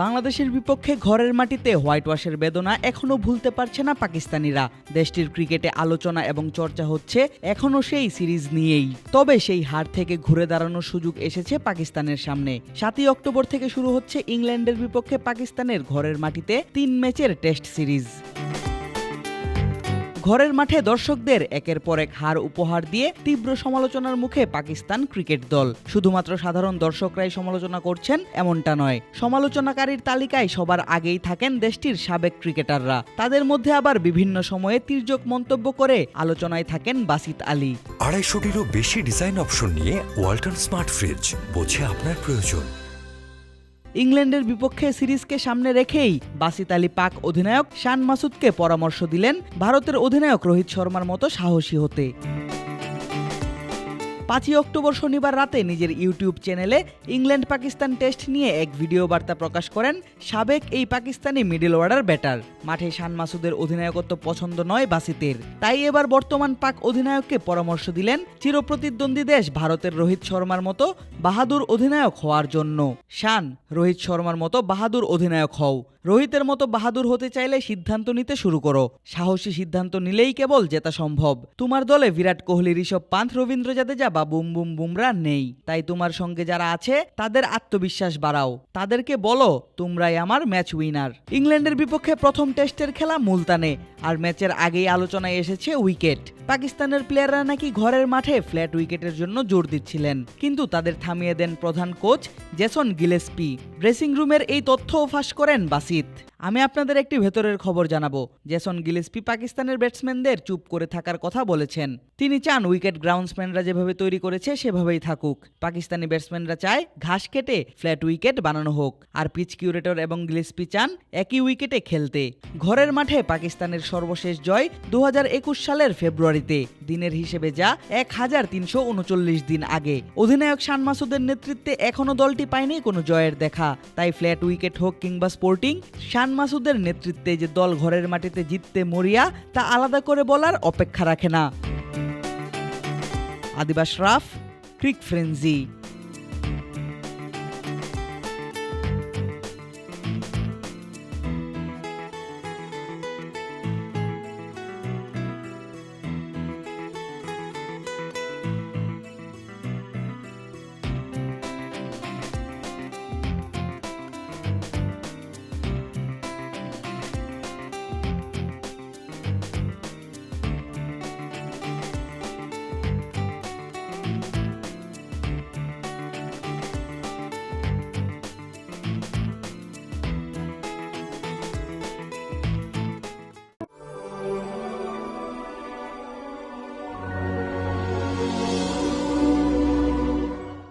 বাংলাদেশের বিপক্ষে ঘরের মাটিতে হোয়াইট ওয়াশের বেদনা এখনও ভুলতে পারছে না পাকিস্তানিরা। দেশটির ক্রিকেটে আলোচনা এবং চর্চা হচ্ছে এখনও সেই সিরিজ নিয়েই। তবে সেই হার থেকে ঘুরে দাঁড়ানোর সুযোগ এসেছে পাকিস্তানের সামনে। সাতই অক্টোবর থেকে শুরু হচ্ছে ইংল্যান্ডের বিপক্ষে পাকিস্তানের ঘরের মাটিতে তিন ম্যাচের টেস্ট সিরিজ। ঘরের মাঠে দর্শকদের একের পর এক হার উপহার দিয়ে তীব্র সমালোচনার মুখে পাকিস্তান ক্রিকেট দল। শুধুমাত্র সাধারণ দর্শকরাই সমালোচনা করছেন এমনটা নয়। সমালোচনাকারীর তালিকায় সবার আগেই থাকেন দেশটির সাবেক ক্রিকেটাররা। তাদের মধ্যে আবার বিভিন্ন সময়ে তির্যক মন্তব্য করে আলোচনায় থাকেন বাসিত আলী। আড়াইশোটিরও বেশি ডিজাইন অপশন নিয়ে ওয়ালটন স্মার্ট ফ্রিজ বোঝে আপনার প্রয়োজন। ইংল্যান্ডের বিপক্ষে সিরিজকে সামনে রেখেই বাসিত আলী পাক অধিনায়ক শান মাসুদকে পরামর্শ দিলেন ভারতের অধিনায়ক রোহিত শর্মার মতো সাহসী হতে। পাঁচই অক্টোবর শনিবার রাতে নিজের ইউটিউব চ্যানেলে ইংল্যান্ড পাকিস্তান টেস্ট নিয়ে এক ভিডিও বার্তা প্রকাশ করেন সাবেক এই পাকিস্তানি মিডল অর্ডার ব্যাটার মাঠে শান মাসুদের অধিনায়কত্ব পছন্দ নয় বাসিতের। তাই এবার বর্তমান পাক অধিনায়ককে পরামর্শ দিলেন চিরপ্রতিদ্বন্দ্বী দেশ ভারতের রোহিত শর্মার মতো বাহাদুর অধিনায়ক হওয়ার জন্য। শান, রোহিত শর্মার মতো বাহাদুর অধিনায়ক হও। রোহিতের মতো বাহাদুর হতে চাইলে সিদ্ধান্ত নিতে শুরু করো। সাহসী সিদ্ধান্ত নিলেই কেবল জেতা সম্ভব। তোমার দলে বিরাট কোহলি, ঋষভ পান্থ, রবীন্দ্র জাদেজা বা বুম বুম বুমরা নেই। তাই তোমার সঙ্গে যারা আছে, তাদের আত্মবিশ্বাস বাড়াও। তাদেরকে বলো, তোমরাই আমার ম্যাচ উইনার ইংল্যান্ডের বিপক্ষে প্রথম টেস্টের খেলা মুলতানে, আর ম্যাচের আগেই আলোচনায় এসেছে উইকেট। পাকিস্তানের প্লেয়াররা নাকি ঘরের মাঠে ফ্ল্যাট উইকেটের জন্য জোর দিচ্ছিলেন। কিন্তু তাদের থামিয়ে দেন প্রধান কোচ জেসন গিলেসপি। ড্রেসিং রুমের এই তথ্যও ফাঁস করেন বাসিত আমি আপনাদের একটি ভেতরের খবর জানাব। জেসন গিলেসপি পাকিস্তানের ব্যাটসম্যানদের চুপ করে থাকার কথা বলেছেন। তিনি চান উইকেট গ্রাউন্ডসম্যানরা যেভাবে তৈরি করেছে, সেভাবেই থাকুক। পাকিস্তানি ব্যাটসম্যানরা চায় ঘাস কেটে ফ্ল্যাট উইকেট বানানো হোক। আর পিচ কিউরেটর এবং গিলেসপি চান একই উইকেটে খেলতে। ঘরের মাঠে পাকিস্তানের সর্বশেষ জয় দু হাজার একুশ সালের ফেব্রুয়ারিতে। দিনের হিসেবে যা এক হাজার তিনশো উনচল্লিশ দিন আগে। অধিনায়ক শান মাসুদের নেতৃত্বে এখনও দলটি পায়নি কোনো জয়ের দেখা। তাই ফ্ল্যাট উইকেট হোক কিংবা স্পোর্টিং, শান মাসুদের নেতৃত্বে যে দল ঘরের মাটিতে জিততে মরিয়া, তা আলাদা করে বলার অপেক্ষা রাখে না। আদিবাস রাফ, ক্রিক ফ্রেন্সি।